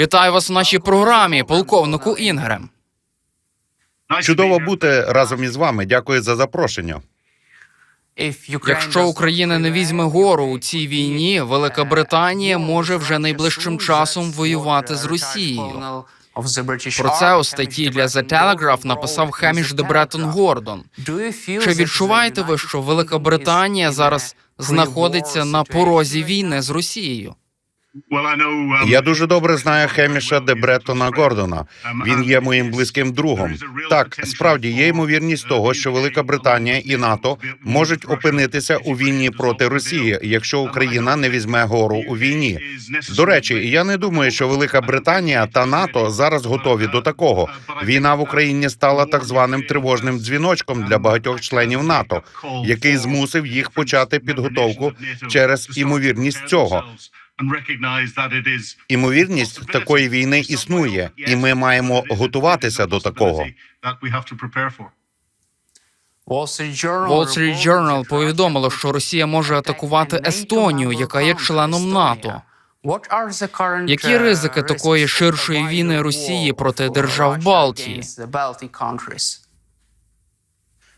Вітаю вас у нашій програмі, полковнику Інгрем. Чудово бути разом із вами. Дякую за запрошення. Якщо Україна не візьме гору у цій війні, Велика Британія може вже найближчим часом воювати з Росією. Про це у статті для The Telegraph написав Хеміш де Бреттон Гордон. Чи відчуваєте ви, що Велика Британія зараз знаходиться на порозі війни з Росією? Я дуже добре знаю Хеміша де Бреттона Гордона. Він є моїм близьким другом. Так, справді є ймовірність того, що Велика Британія і НАТО можуть опинитися у війні проти Росії, якщо Україна не візьме гору у війні. До речі, я не думаю, що Велика Британія та НАТО зараз готові до такого. Війна в Україні стала так званим тривожним дзвіночком для багатьох членів НАТО, який змусив їх почати підготовку через імовірність цього. Імовірність такої війни існує, і ми маємо готуватися до такого. Wall Street Journal повідомило, що Росія може атакувати Естонію, яка є членом НАТО. Які ризики такої ширшої війни Росії проти держав Балтії?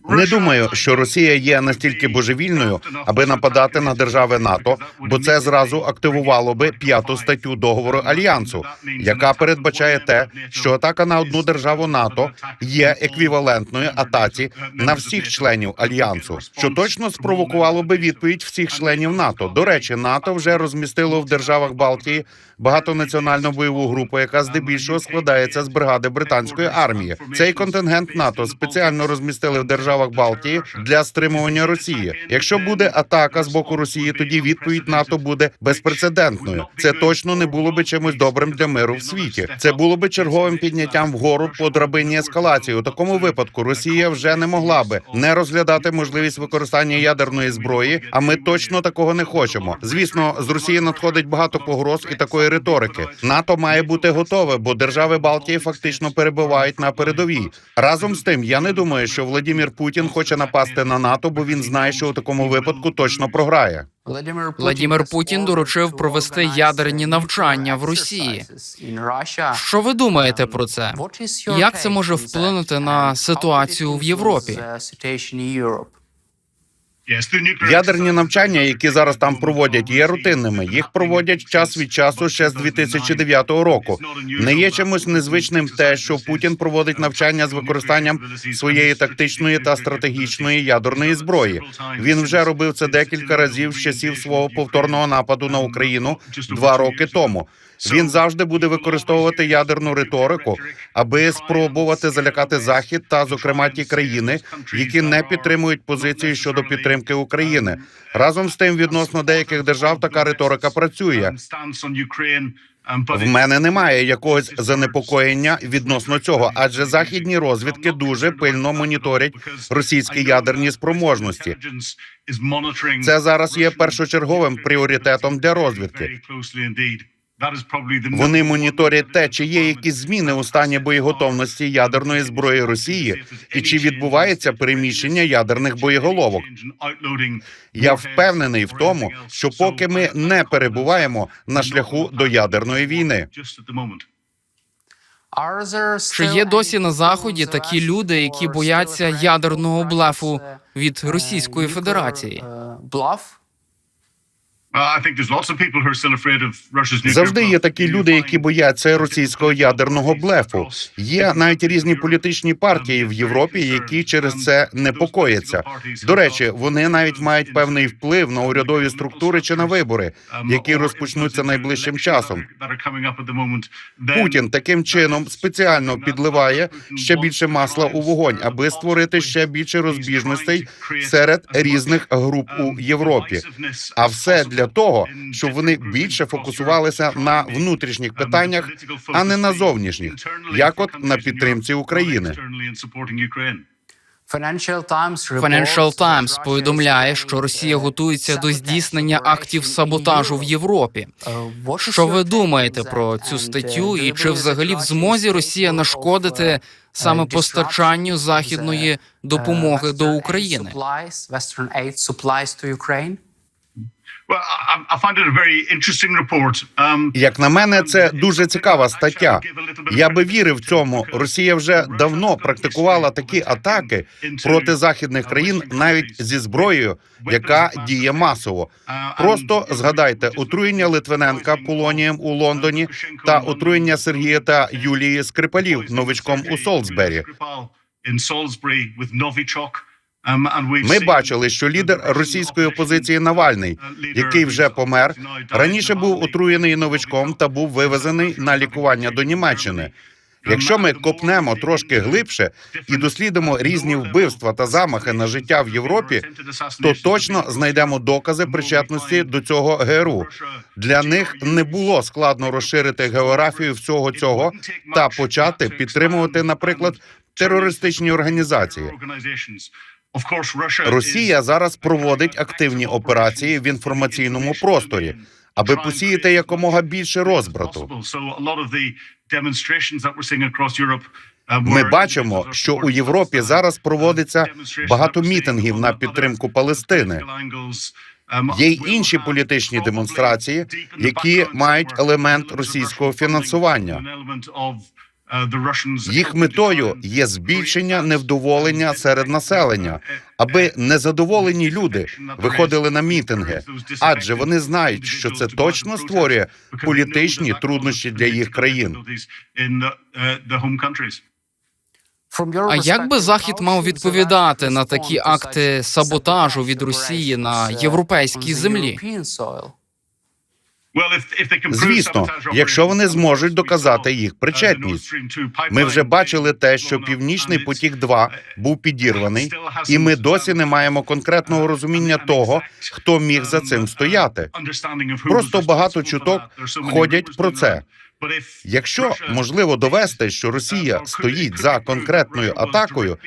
Не думаю, що Росія є настільки божевільною, аби нападати на держави НАТО, бо це зразу активувало би п'яту статтю договору альянсу, яка передбачає те, що атака на одну державу НАТО є еквівалентною атаці на всіх членів альянсу, що точно спровокувало би відповідь всіх членів НАТО. До речі, НАТО вже розмістило в державах Балтії багатонаціональну бойову групу, яка здебільшого складається з бригади британської армії. Цей контингент НАТО спеціально розмістили в державах Балтії для стримування Росії. Якщо буде атака з боку Росії, тоді відповідь НАТО буде безпрецедентною. Це точно не було би чимось добрим для миру в світі. Це було би черговим підняттям вгору по драбині ескалації. У такому випадку Росія вже не могла би не розглядати можливість використання ядерної зброї. А ми точно такого не хочемо. Звісно, з Росії надходить багато погроз і такої риторики. НАТО має бути готове, бо держави Балтії фактично перебувають на передовій. Разом з тим, я не думаю, що Владимир Путін хоче напасти на НАТО, бо він знає, що у такому випадку точно програє. Владимир Путін доручив провести ядерні навчання в Росії. Що ви думаєте про це? Як це може вплинути на ситуацію в Європі? Ядерні навчання, які зараз там проводять, є рутинними. Їх проводять час від часу ще з 2009 року. Не є чимось незвичним те, що Путін проводить навчання з використанням своєї тактичної та стратегічної ядерної зброї. Він вже робив це декілька разів з часів свого повторного нападу на Україну два роки тому. Він завжди буде використовувати ядерну риторику, аби спробувати залякати захід та, зокрема, ті країни, які не підтримують позиції щодо підтримки України. Разом з тим, відносно деяких держав, така риторика працює. В мене немає якогось занепокоєння відносно цього, адже західні розвідки дуже пильно моніторять російські ядерні спроможності. Це зараз є першочерговим пріоритетом для розвідки. Вони моніторять те, чи є якісь зміни у стані боєготовності ядерної зброї Росії, і чи відбувається переміщення ядерних боєголовок. Я впевнений в тому, що поки ми не перебуваємо на шляху до ядерної війни. Чи є досі на заході такі люди, які бояться ядерного блефу від Російської Федерації? Завжди є такі люди, які бояться російського ядерного блефу. Є навіть різні політичні партії в Європі, які через це непокояться. До речі, вони навіть мають певний вплив на урядові структури чи на вибори, які розпочнуться найближчим часом. Путін таким чином спеціально підливає ще більше масла у вогонь, аби створити ще більше розбіжностей серед різних груп у Європі. А все для того, щоб вони більше фокусувалися на внутрішніх питаннях, а не на зовнішніх, як от на підтримці України. Financial Times повідомляє, що Росія готується до здійснення актів саботажу в Європі. Що ви думаєте про цю статтю, і чи взагалі в змозі Росія нашкодити саме постачанню західної допомоги до України? Um, Як на мене, це дуже цікава стаття. Я би вірив цьому. Росія вже давно практикувала такі атаки проти західних країн, навіть зі зброєю, яка діє масово. Просто згадайте отруєння Литвиненка полонієм у Лондоні та отруєння Сергія та Юлії Скрипалів новичком у Солсбері. Ми бачили, що лідер російської опозиції Навальний, який вже помер, раніше був отруєний новичком та був вивезений на лікування до Німеччини. Якщо ми копнемо трошки глибше і дослідимо різні вбивства та замахи на життя в Європі, то точно знайдемо докази причетності до цього ГРУ. Для них не було складно розширити географію всього цього та почати підтримувати, наприклад, терористичні організації. Росія зараз проводить активні операції в інформаційному просторі, аби посіяти якомога більше розбрату. Ми бачимо, що у Європі зараз проводиться багато мітингів на підтримку Палестини. Є й інші політичні демонстрації, які мають елемент російського фінансування. Їх метою є збільшення невдоволення серед населення, аби незадоволені люди виходили на мітинги, адже вони знають, що це точно створює політичні труднощі для їх країн. А як би Захід мав відповідати на такі акти саботажу від Росії на європейській землі? Звісно, якщо вони зможуть доказати їх причетність. Ми вже бачили те, що Північний потік 2 був підірваний, і ми досі не маємо конкретного розуміння того, хто міг за цим стояти. Просто багато чуток ходять про це. Якщо можливо довести, що Росія стоїть за конкретною атакою,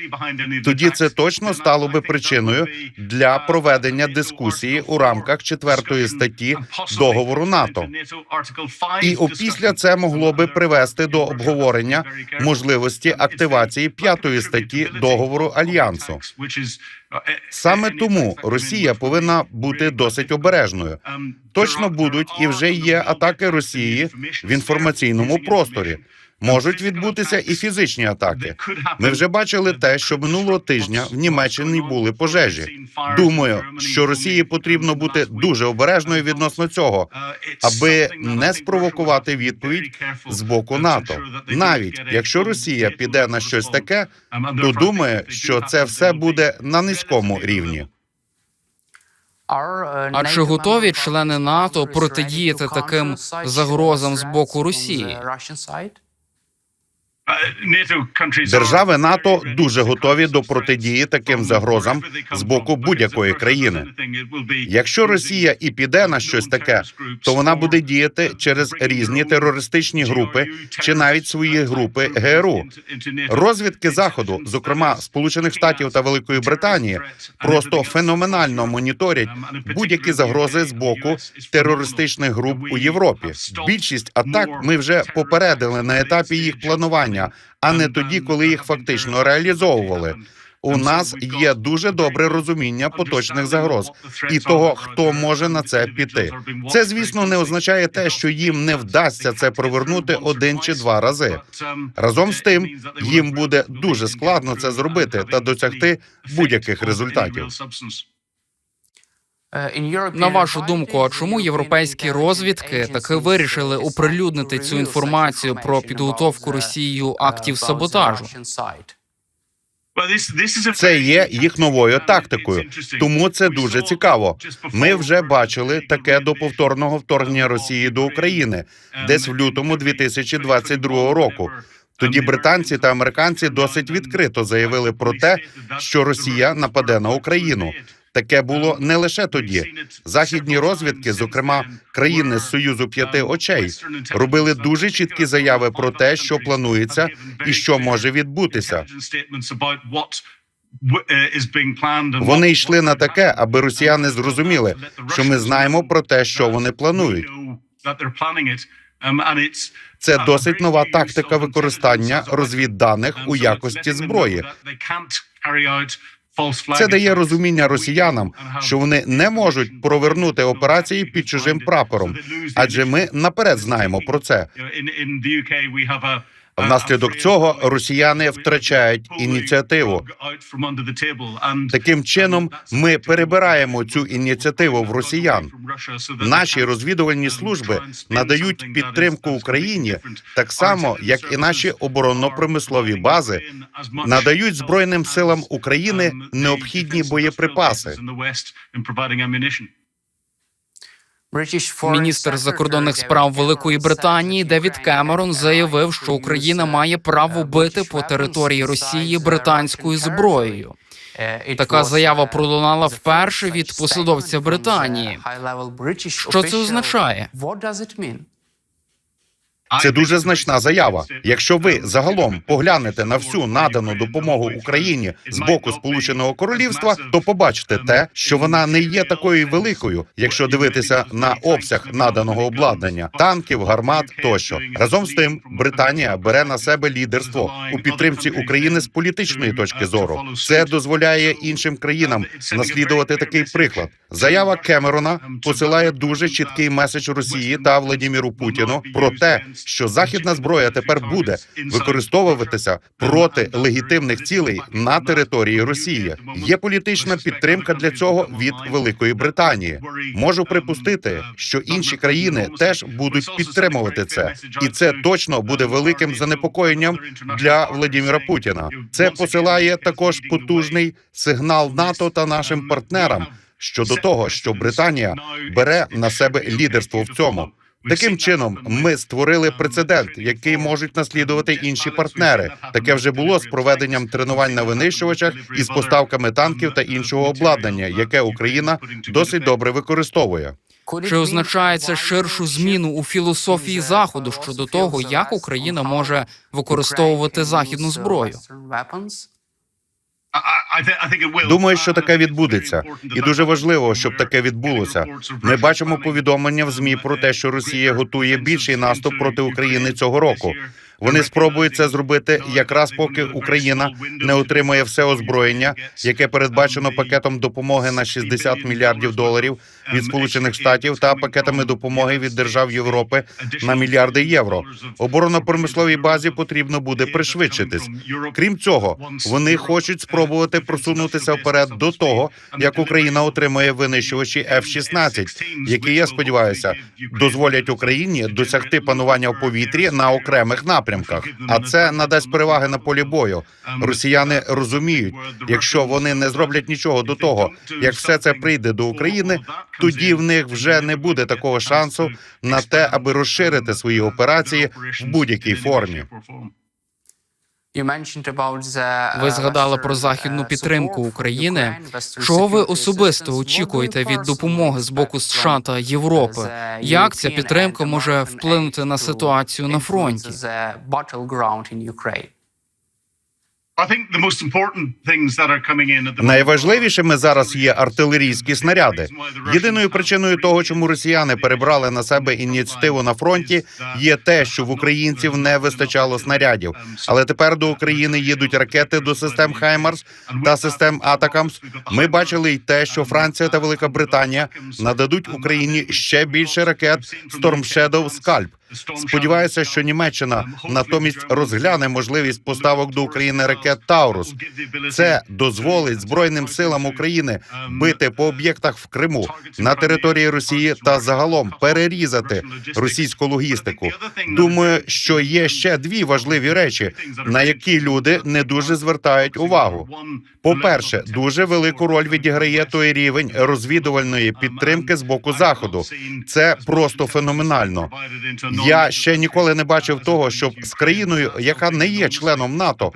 тоді це точно стало би причиною для проведення дискусії у рамках четвертої статті договору НАТО. І опісля це могло би привести до обговорення можливості активації п'ятої статті договору альянсу. Саме тому Росія повинна бути досить обережною. Точно будуть і вже є атаки Росії в інформаційному просторі. Можуть відбутися і фізичні атаки. Ми вже бачили те, що минулого тижня в Німеччині були пожежі. Думаю, що Росії потрібно бути дуже обережною відносно цього, аби не спровокувати відповідь з боку НАТО. Навіть якщо Росія піде на щось таке, то думаю, що це все буде на низькому рівні. А чи готові члени НАТО протидіяти таким загрозам з боку Росії? Держави НАТО дуже готові до протидії таким загрозам з боку будь-якої країни. Якщо Росія і піде на щось таке, то вона буде діяти через різні терористичні групи чи навіть свої групи ГРУ. Розвідки заходу, зокрема Сполучених Штатів та Великої Британії, просто феноменально моніторять будь-які загрози з боку терористичних груп у Європі. Більшість атак ми вже попередили на етапі їх планування, а не тоді, коли їх фактично реалізовували. У нас є дуже добре розуміння поточних загроз і того, хто може на це піти. Це, звісно, не означає те, що їм не вдасться це провернути один чи два рази. Разом з тим, їм буде дуже складно це зробити та досягти будь-яких результатів. На вашу думку, а чому європейські розвідки таки вирішили оприлюднити цю інформацію про підготовку Росією актів саботажу? Це є їх новою тактикою, тому це дуже цікаво. Ми вже бачили таке до повторного вторгнення Росії до України, десь в лютому 2022 року. Тоді британці та американці досить відкрито заявили про те, що Росія нападе на Україну. Таке було не лише тоді. Західні розвідки, зокрема країни з союзу п'яти очей, робили дуже чіткі заяви про те, що планується і що може відбутися. Вони йшли на таке, аби росіяни зрозуміли, що ми знаємо про те, що вони планують. Це досить нова тактика використання розвідданих у якості зброї. Це дає розуміння росіянам, що вони не можуть провернути операції під чужим прапором, адже ми наперед знаємо про це. Внаслідок цього росіяни втрачають ініціативу. Таким чином, ми перебираємо цю ініціативу в росіян. Наші розвідувальні служби надають підтримку Україні так само, як і наші оборонно-промислові бази надають збройним силам України необхідні боєприпаси. Міністр закордонних справ Великої Британії Девід Кемерон заявив, що Україна має право бити по території Росії британською зброєю. Така заява пролунала вперше від посадовця Британії. Що це означає? Це дуже значна заява. Якщо ви загалом поглянете на всю надану допомогу Україні з боку Сполученого Королівства, то побачите те, що вона не є такою великою, якщо дивитися на обсяг наданого обладнання, танків, гармат тощо. Разом з тим, Британія бере на себе лідерство у підтримці України з політичної точки зору. Це дозволяє іншим країнам наслідувати такий приклад. Заява Кемерона посилає дуже чіткий меседж Росії та Владіміру Путіну про те, що західна зброя тепер буде використовуватися проти легітимних цілей на території Росії. Є політична підтримка для цього від Великої Британії. Можу припустити, що інші країни теж будуть підтримувати це, і це точно буде великим занепокоєнням для Владіміра Путіна. Це посилає також потужний сигнал НАТО та нашим партнерам щодо того, що Британія бере на себе лідерство в цьому. Таким чином, ми створили прецедент, який можуть наслідувати інші партнери. Таке вже було з проведенням тренувань на винищувачах і з поставками танків та іншого обладнання, яке Україна досить добре використовує. Чи означає це ширшу зміну у філософії заходу щодо того, як Україна може використовувати західну зброю? Думаю, що таке відбудеться, і дуже важливо, щоб таке відбулося. Ми бачимо повідомлення в змі про те, що Росія готує більший наступ проти України цього року. Вони спробують це зробити якраз поки Україна не отримує все озброєння, яке передбачено пакетом допомоги на 60 мільярдів доларів від Сполучених Штатів та пакетами допомоги від держав Європи на мільярди євро. Оборонно-промисловій базі потрібно буде пришвидшитись. Крім цього, вони хочуть спробувати просунутися вперед до того, як Україна отримує винищувачі F-16, які я сподіваюся дозволять Україні досягти панування в повітрі на окремих напрямках. А це надасть переваги на полі бою. Росіяни розуміють, якщо вони не зроблять нічого до того, як все це прийде до України, тоді в них вже не буде такого шансу на те, аби розширити свої операції в будь-якій формі. Ви згадали про західну підтримку України. Чого ви особисто очікуєте від допомоги з боку США та Європи? Як ця підтримка може вплинути на ситуацію на фронті? Найважливішими зараз є артилерійські снаряди. Єдиною причиною того, чому росіяни перебрали на себе ініціативу на фронті, є те, що в українців не вистачало снарядів. Але тепер до України їдуть ракети до систем Хаймарс та систем Атакамс. Ми бачили й те, що Франція та Велика Британія нададуть Україні ще більше ракет Storm Shadow Скальп. Сподіваюся, що Німеччина натомість розгляне можливість поставок до України ракет Таурус. Це дозволить збройним силам України бити по об'єктах в Криму на території Росії та загалом перерізати російську логістику. Думаю, що є ще дві важливі речі, на які люди не дуже звертають увагу. По-перше, дуже велику роль відіграє той рівень розвідувальної підтримки з боку заходу. Це просто феноменально. Я ще ніколи не бачив того, щоб з країною, яка не є членом НАТО,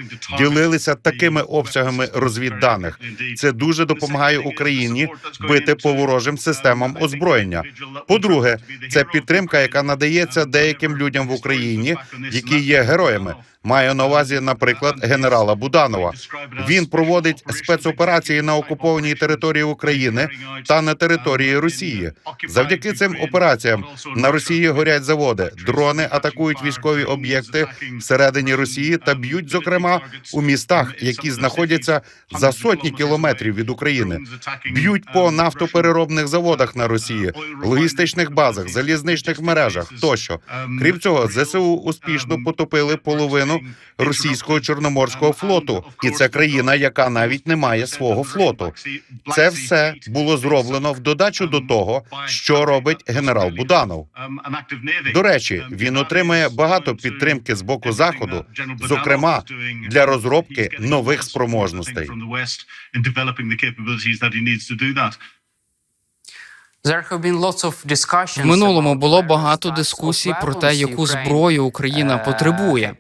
ділилися такими обсягами розвідданих. Це дуже допомагає Україні бити по ворожим системам озброєння. По-друге, це підтримка, яка надається деяким людям в Україні, які є героями. Маю на увазі, наприклад, генерала Буданова. Він проводить спецоперації на окупованій території України та на території Росії. Завдяки цим операціям на Росії горять заводи, дрони атакують військові об'єкти всередині Росії та б'ють, зокрема, у містах, які знаходяться за сотні кілометрів від України. Б'ють по нафтопереробних заводах на Росії, логістичних базах, залізничних мережах тощо. Крім цього, ЗСУ успішно потопили половину російського чорноморського флоту, і це країна, яка навіть не має свого флоту. Це все було зроблено в додачу до того, що робить генерал Буданов. До речі, він отримує багато підтримки з боку заходу, зокрема для розробки нових спроможностей. В минулому було багато дискусій про те, яку зброю Україна потребує.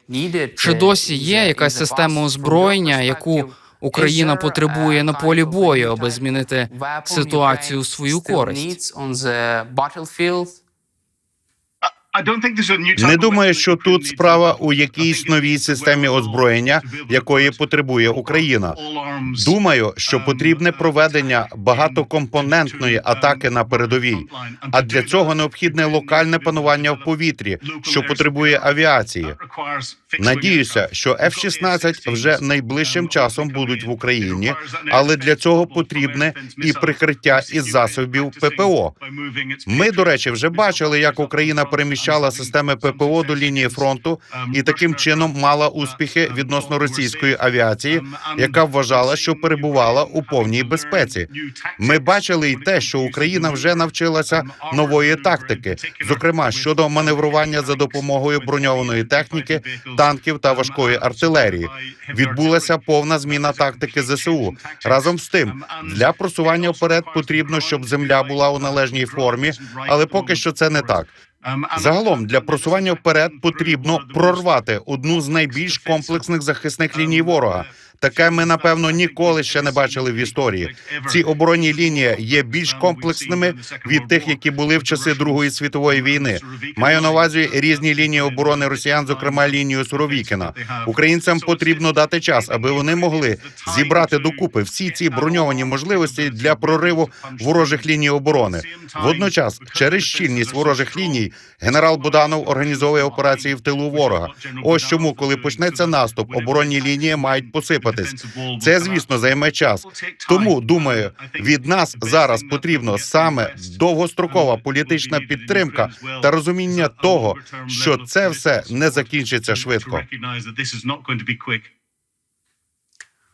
Чи досі є якась система озброєння, яку Україна потребує на полі бою, аби змінити ситуацію у свою користь? Не думаю, що тут справа у якійсь новій системі озброєння, якої потребує Україна. Думаю, що потрібне проведення багатокомпонентної атаки на передовій. А для цього необхідне локальне панування в повітрі, що потребує авіації. Надіюся, що F-16 вже найближчим часом будуть в Україні, але для цього потрібне і прикриття із засобів ППО. Ми, до речі, вже бачили, як Україна переміщала системи ППО до лінії фронту і таким чином мала успіхи відносно російської авіації, яка вважала, що перебувала у повній безпеці. Ми бачили й те, що Україна вже навчилася нової тактики, зокрема щодо маневрування за допомогою броньованої техніки, танків та важкої артилерії. Відбулася повна зміна тактики ЗСУ. Разом з тим, для просування вперед потрібно, щоб земля була у належній формі, але поки що це не так. Загалом для просування вперед потрібно прорвати одну з найбільш комплексних захисних ліній ворога. Таке ми напевно ніколи ще не бачили в історії. Ці оборонні лінії є більш комплексними від тих, які були в часи Другої світової війни. Маю на увазі різні лінії оборони росіян, зокрема лінію Суровікіна. Українцям потрібно дати час, аби вони могли зібрати докупи всі ці броньовані можливості для прориву ворожих ліній оборони. Водночас, через щільність ворожих ліній, генерал Буданов організовує операції в тилу ворога. Ось чому, коли почнеться наступ, оборонні лінії мають посипатись. Це, звісно, займе час. Тому думаю, від нас зараз потрібно саме довгострокова політична підтримка та розуміння того, що це все не закінчиться швидко.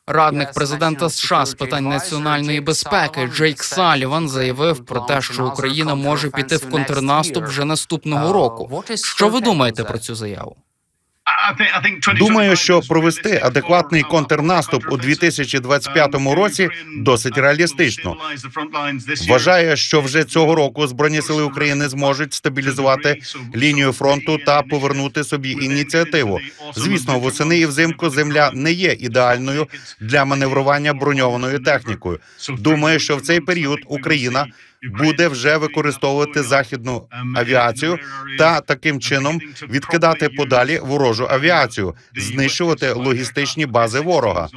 Радник президента США з питань національної безпеки Джейк Саліван заявив про те, що Україна може піти в контрнаступ вже наступного року. Що ви думаєте про цю заяву? Думаю, що провести адекватний контрнаступ у 2025 році досить реалістично. Вважаю, що вже цього року збройні сили України зможуть стабілізувати лінію фронту та повернути собі ініціативу. Звісно, восени і взимку земля не є ідеальною для маневрування броньованою технікою. Думаю, що в цей період Україна буде вже використовувати західну авіацію та таким чином відкидати подалі ворожу авіацію, знищувати логістичні бази ворога.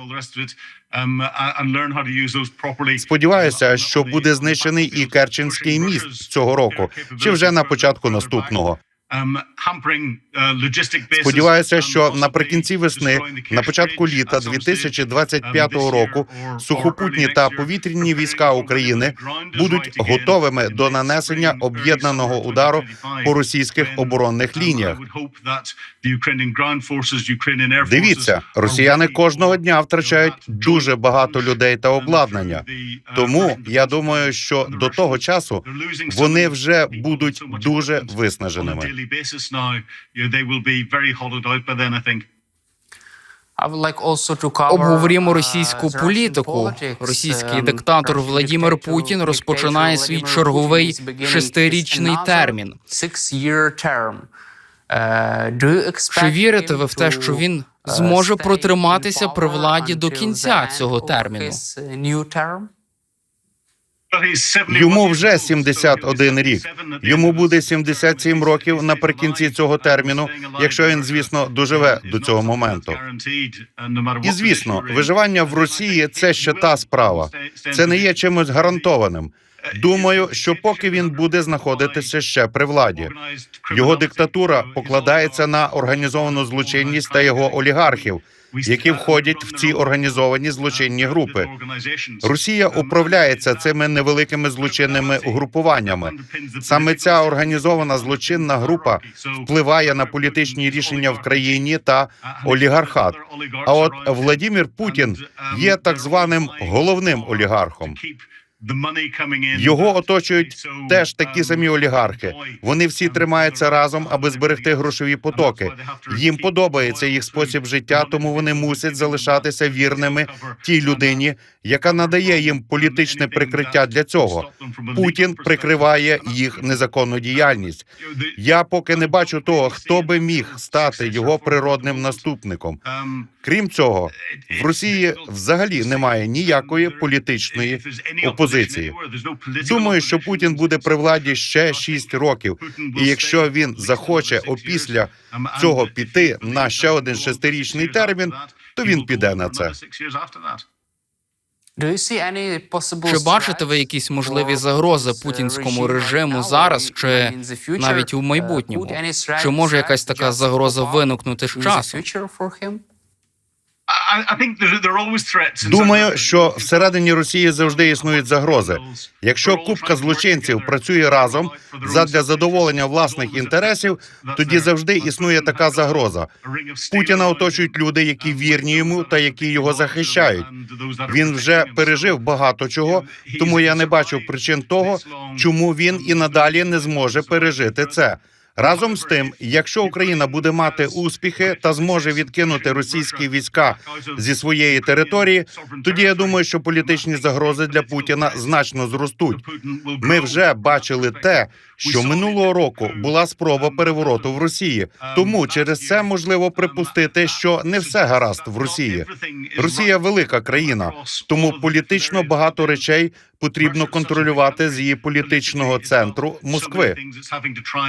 Сподіваюся, що буде знищений і Керченський міст цього року, чи вже на початку наступного. Сподіваюся, що наприкінці весни, на початку літа 2025 року, сухопутні та повітряні війська України будуть готовими до нанесення об'єднаного удару по російських оборонних лініях. Дивіться, росіяни кожного дня втрачають дуже багато людей та обладнання. Тому я думаю, що до того часу вони вже будуть дуже виснаженими. Обговорімо російську політику. Російський диктатор Владімир Путін розпочинає свій черговий шестирічний термін. Чи вірите ви в те, що він зможе протриматися при владі до кінця цього терміну? Йому вже 71 рік. Йому буде 77 років наприкінці цього терміну, якщо він, звісно, доживе до цього моменту. І звісно, виживання в Росії це ще та справа. Це не є чимось гарантованим. Думаю, що поки він буде знаходитися ще при владі, його диктатура покладається на організовану злочинність та його олігархів, які входять в ці організовані злочинні групи. Росія управляється цими невеликими злочинними угрупуваннями. Саме ця організована злочинна група впливає на політичні рішення в країні та олігархат. А от Владімір Путін є так званим головним олігархом. Його оточують теж такі самі олігархи. Вони всі тримаються разом, аби зберегти грошові потоки. Їм подобається їх спосіб життя, тому вони мусять залишатися вірними тій людині, яка надає їм політичне прикриття для цього. Путін прикриває їх незаконну діяльність. Я поки не бачу того, хто би міг стати його природним наступником. Крім цього, в Росії взагалі немає ніякої політичної опозиції. Думаю, що Путін буде при владі ще 6 років, і якщо він захоче опісля цього піти на ще один шестирічний термін, то він піде на це. Чи бачите ви якісь можливі загрози путінському режиму зараз чи навіть у майбутньому? Чи може якась така загроза виникнути з часом? Думаю, що всередині Росії завжди існують загрози. Якщо купка злочинців працює разом задля задоволення власних інтересів, тоді завжди існує така загроза. Путіна оточують люди, які вірні йому та які його захищають. Він вже пережив багато чого, тому я не бачу причин того, чому він і надалі не зможе пережити це. Разом з тим, якщо Україна буде мати успіхи та зможе відкинути російські війська зі своєї території, тоді я думаю, що політичні загрози для Путіна значно зростуть. Ми вже бачили те, що минулого року була спроба перевороту в Росії. Тому через це можливо припустити, що не все гаразд в Росії. Росія велика країна, тому політично багато речей потрібно контролювати з її політичного центру Москви.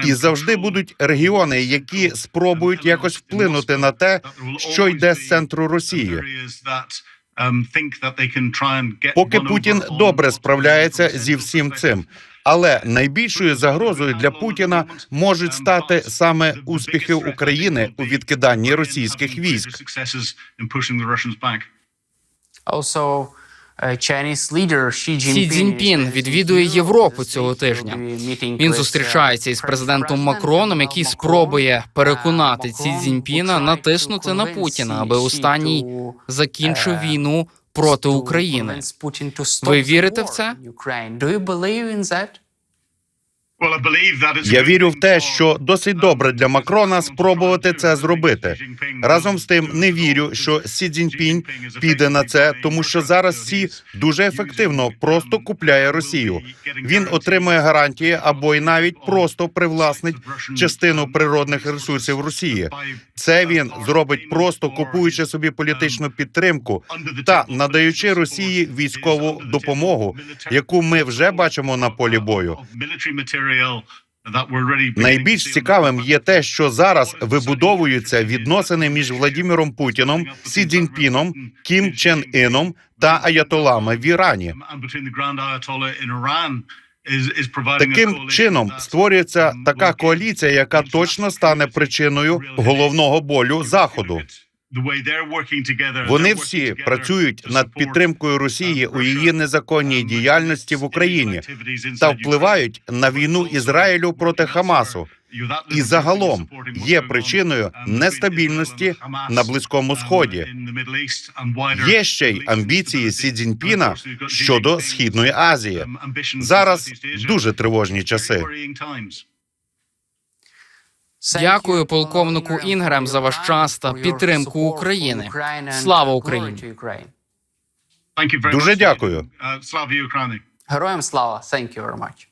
І завжди будуть регіони, які спробують якось вплинути на те, що йде з центру Росії. Поки Путін добре справляється зі всім цим. Але найбільшою загрозою для Путіна можуть стати саме успіхи України у відкиданні російських військ. Сі Цзіньпін відвідує Європу цього тижня. Він зустрічається із президентом Макроном, який спробує переконати Сі Цзіньпіна натиснути на Путіна, аби останній закінчив війну проти України. Ви вірите в це? Я вірю в те, що досить добре для Макрона спробувати це зробити. Разом з тим, не вірю, що Сі Цзіньпінь піде на це, тому що зараз Сі дуже ефективно просто купляє Росію. Він отримує гарантії або й навіть просто привласнить частину природних ресурсів Росії. Це він зробить просто купуючи собі політичну підтримку та надаючи Росії військову допомогу, яку ми вже бачимо на полі бою. Найбільш цікавим є те, що зараз вибудовуються відносини між Владіміром Путіном, Сі Цзіньпіном, Кім Чен Іном та Аятолами в Ірані. Таким чином створюється така коаліція, яка точно стане причиною головного болю заходу. Вони всі працюють над підтримкою Росії у її незаконній діяльності в Україні та впливають на війну Ізраїлю проти Хамасу. І загалом є причиною нестабільності на близькому сході. Є ще й амбіції Сі Цзіньпіна щодо східної Азії. Зараз дуже тривожні часи. Дякую полковнику Інгрем за ваш час та підтримку України. Слава Україні! Дуже дякую. Героям слава! Thank you very much.